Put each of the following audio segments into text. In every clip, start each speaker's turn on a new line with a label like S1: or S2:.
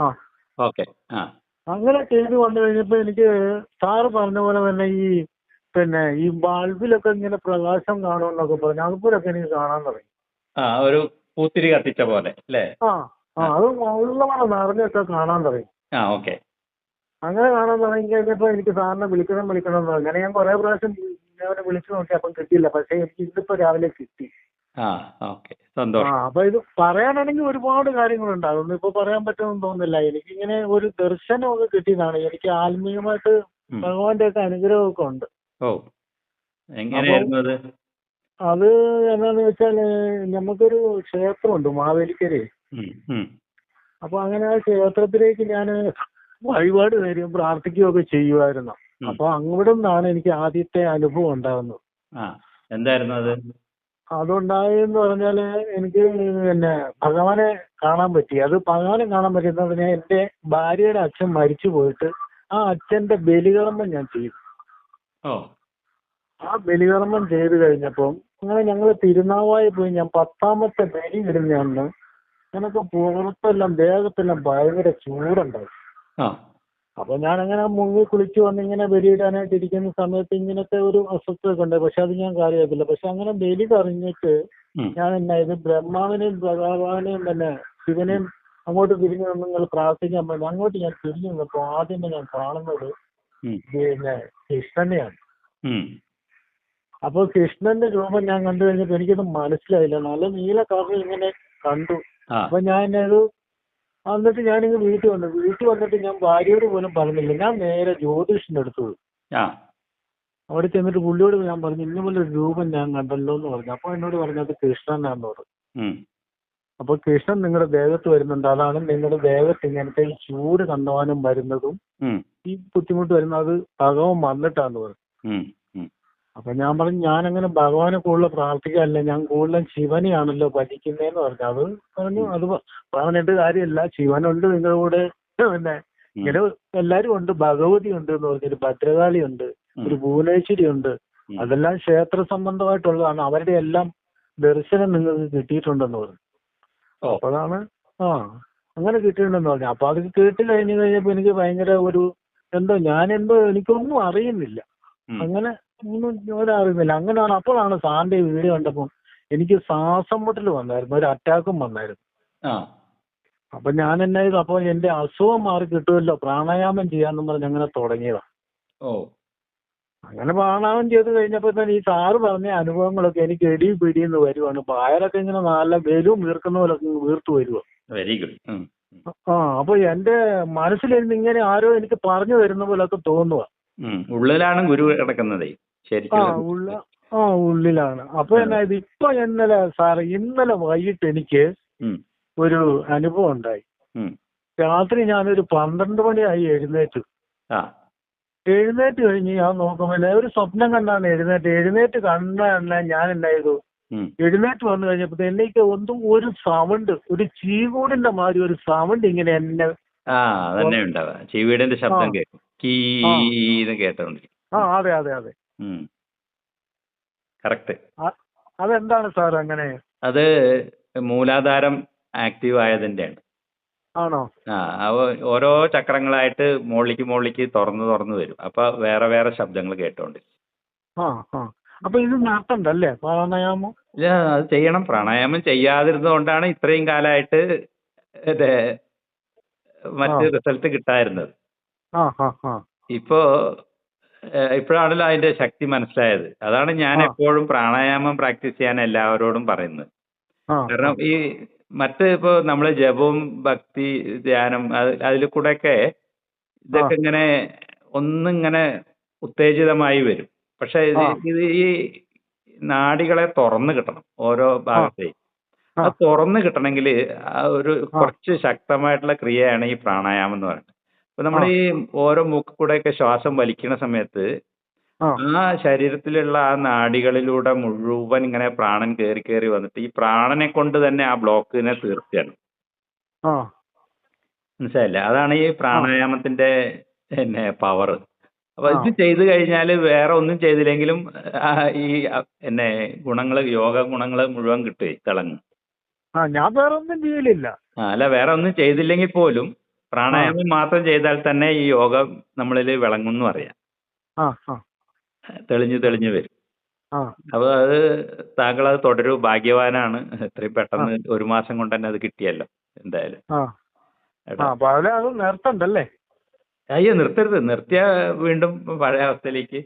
S1: ആ.
S2: ഓക്കെ. ആ.
S1: അങ്ങനെ ചെയ്ത് വന്നു കഴിഞ്ഞപ്പോ എനിക്ക് സാറ് പറഞ്ഞ പോലെ തന്നെ ഈ പിന്നെ ഈ ബൾബിലൊക്കെ ഇങ്ങനെ പ്രകാശം കാണുമെന്നൊക്കെ പറഞ്ഞു അതുപോലൊക്കെ എനിക്ക് കാണാൻ തുടങ്ങി.
S2: ആ ഒരു പൂത്തിരി കത്തിച്ച പോലെ അല്ലേ?
S1: ആ ആ അത് ഉള്ളവരെ നിറഞ്ഞൊക്കെ കാണാൻ തുടങ്ങി.
S2: ആ ഓക്കെ.
S1: അങ്ങനെ കാണാൻ തുടങ്ങി കഴിഞ്ഞപ്പോ എനിക്ക് സാറിനെ വിളിക്കണം വിളിക്കണം എന്ന് പറഞ്ഞു. അങ്ങനെ ഞാൻ കുറെ പ്രാവശ്യം അവനെ വിളിച്ചു നോക്കി അപ്പം കിട്ടിയില്ല. പക്ഷെ എനിക്ക് ഇന്നിപ്പോ രാവിലെ കിട്ടി.
S2: ആ ഓക്കെ. സന്തോഷം.
S1: അപ്പൊ ഇത് പറയാനാണെങ്കിൽ ഒരുപാട് കാര്യങ്ങളുണ്ട്. അതൊന്നും ഇപ്പൊ പറയാൻ പറ്റുമെന്ന് തോന്നുന്നില്ല. എനിക്ക് ഇങ്ങനെ ഒരു ദർശനമൊക്കെ കിട്ടിയതാണ്. എനിക്ക് ആത്മീയമായിട്ട്. ഭഗവാന്റെ ഒക്കെ അനുഗ്രഹമൊക്കെ ഉണ്ട്.
S2: ഓ എങ്ങനെയായിരുന്നു അത്?
S1: അത് എന്നാന്ന് വെച്ചാൽ നമുക്കൊരു ക്ഷേത്രമുണ്ട് മാവേലിക്കരേ. അപ്പൊ അങ്ങനെ ആ ക്ഷേത്രത്തിലേക്ക് ഞാൻ വഴിപാട് നേരും പ്രാർത്ഥിക്കുകയൊക്കെ ചെയ്യുമായിരുന്നു. അപ്പൊ അവിടെ നിന്നാണ് എനിക്ക് ആദ്യത്തെ അനുഭവം ഉണ്ടാകുന്നത്.
S2: എന്തായിരുന്നു അത്?
S1: അതുണ്ടായെന്ന് പറഞ്ഞാൽ എനിക്ക് പിന്നെ ഭഗവാനെ കാണാൻ പറ്റി. അത് ഭഗവാനെ കാണാൻ പറ്റുന്നതിന് എന്റെ ഭാര്യയുടെ അച്ഛൻ മരിച്ചു പോയിട്ട് ആ അച്ഛന്റെ ബലികർമ്മം ഞാൻ ചെയ്തു. ആ ബലികർമ്മം ചെയ്തു കഴിഞ്ഞപ്പം അങ്ങനെ ഞങ്ങൾ തിരുനാവായി പോയി. ഞാൻ പത്താമത്തെ ബലി ഇടുന്നു ഞാൻ ഞങ്ങൾക്ക് പുറത്തെല്ലാം ദേഹത്തെല്ലാം ഭയങ്കര ചൂടുണ്ടായി. അപ്പൊ ഞാൻ അങ്ങനെ മുങ്ങി കുളിച്ച് വന്ന് ഇങ്ങനെ ബലിയിടാനായിട്ട് ഇരിക്കുന്ന സമയത്ത് ഇങ്ങനത്തെ ഒരു അസ്വസ്ഥതയൊക്കെ ഉണ്ട് പക്ഷെ അത് ഞാൻ കാര്യമാക്കില്ല പക്ഷെ അങ്ങനെ ബലി കറിഞ്ഞിട്ട്. ഞാൻ എന്നായത് ബ്രഹ്മാവിനെയും ഭഗവാനെയും തന്നെ ശിവനെയും അങ്ങോട്ട് തിരിഞ്ഞു നിങ്ങൾ പ്രാർത്ഥിക്കാൻ പറ്റും അങ്ങോട്ട് ഞാൻ തിരിഞ്ഞു നിന്നപ്പോ ആദ്യമേ ഞാൻ കാണുന്നത്. പിന്നെ കൃഷ്ണനെയാണ്.
S2: ഉം.
S1: അപ്പൊ കൃഷ്ണന്റെ രൂപം ഞാൻ കണ്ടു കഴിഞ്ഞപ്പോ എനിക്കത് മനസ്സിലായില്ല. നല്ല നീല കളർ ഇങ്ങനെ കണ്ടു. അപ്പൊ ഞാൻ അത് എന്നിട്ട് ഞാനിങ്ങ് വീട്ടിൽ വന്നു. വീട്ടിൽ വന്നിട്ട് ഞാൻ ഭാര്യയോട് പോലും പറഞ്ഞില്ല. ഞാൻ നേരെ ജ്യോതിഷന്റെ അടുത്ത് പോയി. അവിടെ ചെന്നിട്ട് പുള്ളിയോട് ഞാൻ പറഞ്ഞു ഇന്ന പോലെ ഒരു രൂപം ഞാൻ കണ്ടല്ലോ എന്ന് പറഞ്ഞു. അപ്പൊ എന്നോട് പറഞ്ഞത് കൃഷ്ണനാന്ന് പറഞ്ഞു. അപ്പൊ കൃഷ്ണൻ നിങ്ങളുടെ ദേഹത്ത് വരുന്നുണ്ട്. അതാണ് നിങ്ങളുടെ ദേഹത്ത് ഇങ്ങനത്തെ ചൂട് കണ്ടവാനും വരുന്നതും. ഈ ബുദ്ധിമുട്ട് വരുന്നത് ഭഗവാൻ വന്നിട്ടാന്ന് പറഞ്ഞു. അപ്പൊ ഞാൻ പറഞ്ഞു ഞാൻ അങ്ങനെ ഭഗവാനെ കൂടുതൽ പ്രാർത്ഥിക്കാറില്ല. ഞാൻ കൂടുതലും ശിവനെയാണല്ലോ ഭജിക്കുന്നതെന്ന് പറഞ്ഞു അത് പറഞ്ഞു അത് പറഞ്ഞിട്ട് കാര്യമില്ല. ശിവനുണ്ട് നിങ്ങളുടെ കൂടെ. പിന്നെ ഇങ്ങനെ എല്ലാരും ഉണ്ട്. ഭഗവതി ഉണ്ട് എന്ന് പറഞ്ഞു ഒരു ഭദ്രകാളി ഉണ്ട്. ഒരു ഭുവനേശ്വരി ഉണ്ട്. അതെല്ലാം ക്ഷേത്ര സംബന്ധമായിട്ടുള്ളതാണ്. അവരുടെ എല്ലാം ദർശനം നിങ്ങൾക്ക് കിട്ടിയിട്ടുണ്ടെന്ന് പറഞ്ഞു. അപ്പോഴാണ് ആ അങ്ങനെ കിട്ടിയിട്ടുണ്ടെന്ന് പറഞ്ഞു. അപ്പൊ അത് കേട്ട് കഴിഞ്ഞു കഴിഞ്ഞപ്പോ എനിക്ക് ഭയങ്കര ഒരു എന്തോ ഞാൻ എന്തോ എനിക്കൊന്നും അറിയുന്നില്ല. അങ്ങനെ അറിയുന്നില്ല. അങ്ങനെയാണ് അപ്പോഴാണ് സാറിന്റെ വീഡിയോ കണ്ടപ്പോൾ എനിക്ക് ശ്വാസം മുട്ടൽ വന്നായിരുന്നു. ഒരു അറ്റാക്കും വന്നായിരുന്നു. അപ്പൊ ഞാൻ എന്നാ ചെയ്തു? അപ്പൊ എന്റെ അസുഖം മാറി കിട്ടുമല്ലോ. പ്രാണായാമം ചെയ്യാന്ന് പറഞ്ഞ് അങ്ങനെ തുടങ്ങിയതാ.
S2: ഓ.
S1: അങ്ങനെ പ്രാണായാമം ചെയ്ത് കഴിഞ്ഞപ്പോ തന്നെ ഈ സാറ് പറഞ്ഞ അനുഭവങ്ങളൊക്കെ എനിക്ക് എടി പിടിയെന്ന് വരുവാണ്. വയറൊക്കെ ഇങ്ങനെ നല്ല വെലും വീർക്കുന്ന പോലെ വീർത്തു വരുവാ.
S2: വെരി ഗുഡ്
S1: ആ അപ്പൊ എന്റെ മനസ്സിലിരുന്ന് ഇങ്ങനെ ആരോ എനിക്ക് പറഞ്ഞു തരുന്ന പോലൊക്കെ തോന്നുക
S2: ഉള്ളിലാണ് ഗുരു കിടക്കുന്നതേ.
S1: ആ ഉള്ള ആ ഉള്ളിലാണ്. അപ്പൊ എന്നായത് ഇപ്പൊ ഇന്നലെ സാറ് ഇന്നലെ വൈകിട്ട് എനിക്ക് ഒരു അനുഭവം ഉണ്ടായി. രാത്രി ഞാനൊരു പന്ത്രണ്ട് മണിയായി എഴുന്നേറ്റു. എഴുന്നേറ്റ് കഴിഞ്ഞ് ഞാൻ നോക്കുമ്പോൾ ഒരു സ്വപ്നം കണ്ടാണ് എഴുന്നേറ്റ്. എഴുന്നേറ്റ് കണ്ട എന്ന ഞാൻ
S2: എന്തായത്
S1: എഴുന്നേറ്റ് വന്നു കഴിഞ്ഞപ്പോ എനിക്ക് ഒന്നും ഒരു സൗണ്ട് ഒരു ചീകൂടിന്റെ മാതിരി ഒരു സൗണ്ട് ഇങ്ങനെ എന്നെ
S2: ആ അതന്നെ ഉണ്ടാവുക. ചീവീടിന്റെ ശബ്ദം കേട്ടു
S1: ആ അതെ അതെ അതെ.
S2: കറക്റ്റ്.
S1: അതെന്താണ് സാർ അങ്ങനെ?
S2: അത് മൂലാധാരം ആക്റ്റീവ് ആയതിന്റെയാണ്.
S1: ആണോ?
S2: ആ അവ ഓരോ ചക്രങ്ങളായിട്ട് മുകളിലേക്ക് മുകളിലേക്ക് തുറന്ന് തുറന്ന് വരും. അപ്പൊ വേറെ വേറെ ശബ്ദങ്ങൾ കേട്ടോണ്ട്.
S1: ആ ആ. അപ്പൊ ഇത് പ്രാണായാമം?
S2: ഇല്ല അത് ചെയ്യണം. പ്രാണായാമം ചെയ്യാതിരുന്നതുകൊണ്ടാണ് ഇത്രയും കാലമായിട്ട് മറ്റ് റിസൾട്ട്
S1: ആ.
S2: ഇപ്പോ ഇപ്പോഴാണല്ലോ അതിന്റെ ശക്തി മനസ്സിലായത്. അതാണ് ഞാൻ എപ്പോഴും പ്രാണായാമം പ്രാക്ടീസ് ചെയ്യാൻ എല്ലാവരോടും പറയുന്നത്. കാരണം ഈ മറ്റ് ഇപ്പോ നമ്മൾ ജപവും ഭക്തി ധ്യാനം അതിൽ കൂടെയൊക്കെ ഇതൊക്കെ ഇങ്ങനെ ഒന്നിങ്ങനെ ഉത്തേജിതമായി വരും. പക്ഷെ ഇത് ഇത് ഈ നാടികളെ തുറന്നു കിട്ടണം ഓരോ ഭാഗത്തെയും.
S1: ആ.
S2: അത് തുറന്നു കിട്ടണമെങ്കിൽ ആ ഒരു കുറച്ച് ശക്തമായിട്ടുള്ള ക്രിയയാണ് ഈ പ്രാണായാമം എന്ന് പറയുന്നത്. അപ്പൊ നമ്മൾ ഈ ഓരോ മൂക്കിൽ കൂടെയൊക്കെ ശ്വാസം വലിക്കുന്ന സമയത്ത്
S1: ആ.
S2: ശരീരത്തിലുള്ള ആ നാഡികളിലൂടെ മുഴുവൻ ഇങ്ങനെ പ്രാണൻ കയറി കയറി വന്നിട്ട് ഈ പ്രാണനെ കൊണ്ട് തന്നെ ആ ബ്ലോക്കിനെ തീർക്കുകയാണ്. മനസ്സിലായില്ലേ? അതാണ് ഈ പ്രാണായാമത്തിന്റെ പിന്നെ പവർ അപ്പൊ ഇത് ചെയ്തു കഴിഞ്ഞാൽ വേറെ ഒന്നും ചെയ്തില്ലെങ്കിലും ഈ എന്നെ പിന്നെ ഗുണങ്ങൾ യോഗ ഗുണങ്ങൾ മുഴുവൻ കിട്ടുകയും തിളങ്ങും.
S1: ഞാൻ വേറെ ഒന്നും ചെയ്യലില്ല.
S2: ആ അല്ല വേറെ ഒന്നും ചെയ്തില്ലെങ്കിൽ പോലും പ്രാണായാമം മാത്രം ചെയ്താൽ തന്നെ ഈ യോഗം നമ്മളിൽ വിളങ്ങുന്നു അറിയാം. തെളിഞ്ഞു തെളിഞ്ഞു വരും. അപ്പൊ അത് താങ്കൾ അത് തുടരൂ ഭാഗ്യവാനാണ്. എത്രയും പെട്ടെന്ന് ഒരു മാസം കൊണ്ട് തന്നെ അത് കിട്ടിയല്ലോ എന്തായാലും.
S1: നിർത്തണ്ടല്ലേ?
S2: അയ്യോ നിർത്തരുത്. നിർത്തിയ വീണ്ടും പഴയ അവസ്ഥയിലേക്ക്.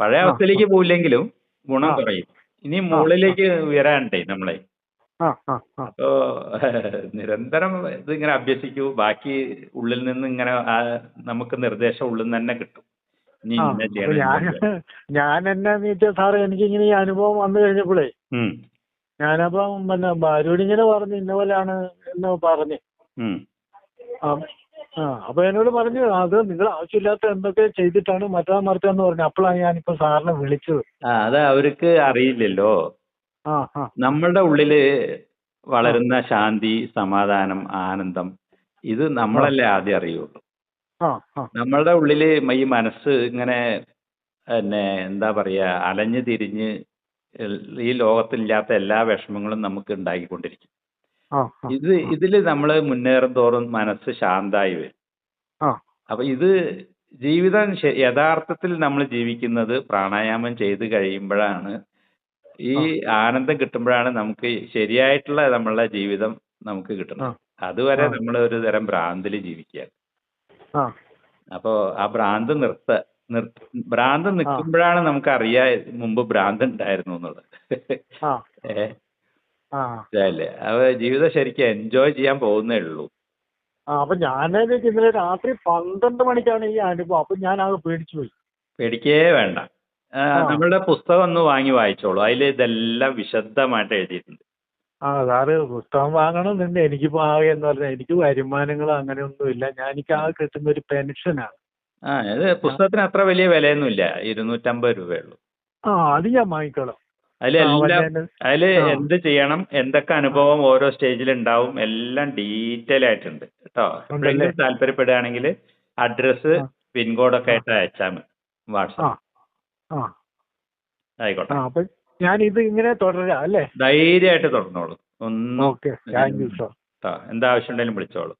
S2: പഴയ അവസ്ഥയിലേക്ക് പോയില്ലെങ്കിലും ഗുണം കുറയും. ഇനി മുകളിലേക്ക് ഉയരാനുണ്ടേ നമ്മളെ. അപ്പോ നിരന്തരം ഇതിങ്ങനെ അഭ്യസിക്കൂ. ബാക്കി ഉള്ളിൽ നിന്ന് ഇങ്ങനെ നമുക്ക് നിർദ്ദേശം ഉള്ളിൽ നിന്ന് തന്നെ കിട്ടും.
S1: ഞാൻ എന്നാന്ന് വെച്ചാൽ സാറേ എനിക്ക് ഇങ്ങനെ ഈ അനുഭവം വന്നു കഴിഞ്ഞപ്പോഴേ ഞാനപ്പം പിന്നെ ഭാര്യയോട് ഇങ്ങനെ പറഞ്ഞു ഇന്ന പോലെയാണ് എന്ന് പറഞ്ഞു. അപ്പൊ എന്നോട് പറഞ്ഞു അത് നിങ്ങൾ ആവശ്യമില്ലാത്ത എന്തൊക്കെ ചെയ്തിട്ടാണ് മറ്റാ മറിച്ചാന്ന് പറഞ്ഞു. അപ്പോഴാണ് ഞാനിപ്പോ സാറിനെ വിളിച്ചത്.
S2: അതെ അവർക്ക് അറിയില്ലല്ലോ. നമ്മളുടെ ഉള്ളിൽ വളരുന്ന ശാന്തി സമാധാനം ആനന്ദം ഇത് നമ്മളല്ലേ ആദ്യം അറിയുള്ളൂ. നമ്മളുടെ ഉള്ളിൽ ഈ മനസ്സ് ഇങ്ങനെ പിന്നെ എന്താ പറയാ അലഞ്ഞു തിരിഞ്ഞ് ഈ ലോകത്തില്ലാത്ത എല്ലാ വിഷമങ്ങളും നമുക്ക് ഉണ്ടാക്കിക്കൊണ്ടിരിക്കും ഇത് ഇതിൽ നമ്മൾ മുന്നേറും തോറും മനസ്സ് ശാന്തായി വരും. അപ്പൊ ഇത് ജീവിതം യഥാർത്ഥത്തിൽ നമ്മൾ ജീവിക്കുന്നത് പ്രാണായാമം ചെയ്ത് കഴിയുമ്പോഴാണ് ഈ ആനന്ദം കിട്ടുമ്പോഴാണ് നമുക്ക് ശരിയായിട്ടുള്ള നമ്മളുടെ ജീവിതം നമുക്ക് കിട്ടുന്നത്. അതുവരെ നമ്മൾ ഒരു തരം ഭ്രാന്തിൽ ജീവിക്കുക അപ്പോ ആ ഭ്രാന്ത് നിർത്ത നിർ ഭ്രാന്ത് നിൽക്കുമ്പോഴാണ് നമുക്ക് അറിയാ മുമ്പ് ഭ്രാന്ത് ഉണ്ടായിരുന്നു എന്നുള്ളത്.
S1: ആ.
S2: ഏ
S1: ആ.
S2: മനസ്സിലായില്ലേ? അപ്പൊ ജീവിതം ശരിക്കും എൻജോയ് ചെയ്യാൻ പോകുന്നേ ഉള്ളൂ.
S1: അപ്പൊ ഞാൻ ഇന്നലെ രാത്രി പന്ത്രണ്ട് മണിക്കാണ് ഈ അനുഭവം. അപ്പൊ ഞാൻ ആകെ പേടിച്ചു പോയി
S2: പേടിക്കേ വേണ്ട. നമ്മളുടെ പുസ്തകം ഒന്ന് വാങ്ങി വായിച്ചോളൂ. അതിൽ ഇതെല്ലാം വിശദമായിട്ട് എഴുതിയിട്ടുണ്ട്.
S1: ആ സാറ് പുസ്തകം വാങ്ങണമെന്നുണ്ട്. എനിക്കിപ്പോ ആകെ എന്ന് പറഞ്ഞാൽ എനിക്ക് വരുമാനങ്ങൾ അങ്ങനെയൊന്നുമില്ല ഞാൻ എനിക്ക് ആകെ കിട്ടുന്ന ഒരു പെൻഷനാണ്.
S2: ആ ഇത് പുസ്തകത്തിന് അത്ര വലിയ വിലയൊന്നുമില്ല ഇരുന്നൂറ്റമ്പത് രൂപയുള്ളൂ.
S1: ആ അത് ഞാൻ വാങ്ങിക്കോളാം.
S2: അതിലെല്ലാം അതിൽ എന്ത് ചെയ്യണം? എന്തൊക്കെ അനുഭവം ഓരോ സ്റ്റേജിൽ ഉണ്ടാവും എല്ലാം ഡീറ്റെയിൽ ആയിട്ടുണ്ട്. കേട്ടോ. താല്പര്യപ്പെടുകയാണെങ്കിൽ അഡ്രസ്സ്. പിൻകോഡൊക്കെ ആയിട്ട് അയച്ചാൽ മതി. വാട്സാപ്പ്.
S1: ആ.
S2: ആയിക്കോട്ടെ.
S1: ആ അപ്പൊ ഞാൻ ഇത് ഇങ്ങനെ തുടരാം അല്ലേ?
S2: ധൈര്യമായിട്ട് തുടർന്നോളൂ. ഒന്നും
S1: ഓക്കെ. Thank you sir.
S2: കേട്ടോ എന്താവശ്യം ഉണ്ടെങ്കിലും വിളിച്ചോളൂ.